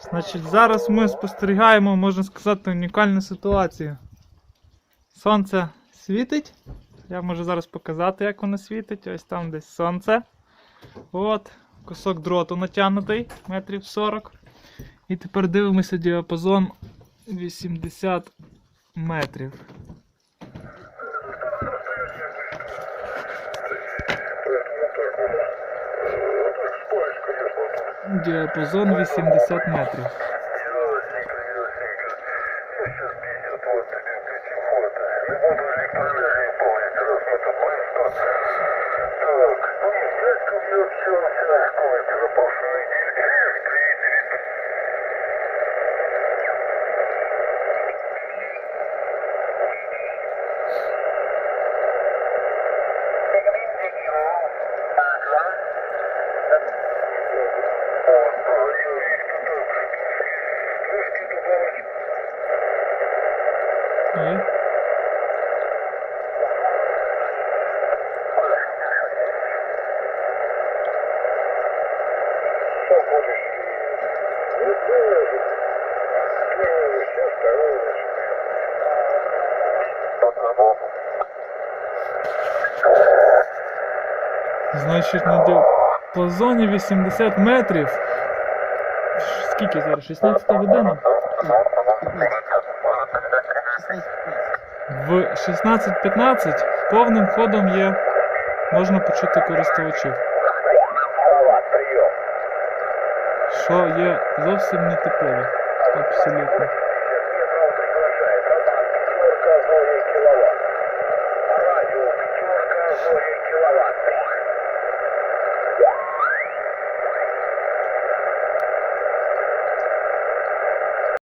Значить, зараз ми спостерігаємо, можна сказати, унікальну ситуацію. Сонце світить. Я можу зараз показати, як воно світить. Ось там десь сонце. От, кусок дроту натягнутий, метрів 40. І тепер дивимося діапазон 80 метрів. Діапазон 80 метрів. Ясненько, ясненько. Одного. Значить, на діапазоні 80 метрів. Ш- Скільки зараз? 16 година? В 16.15 повним ходом є. Можна почути користувачів. Що є зовсім нетипово. Абсолютно.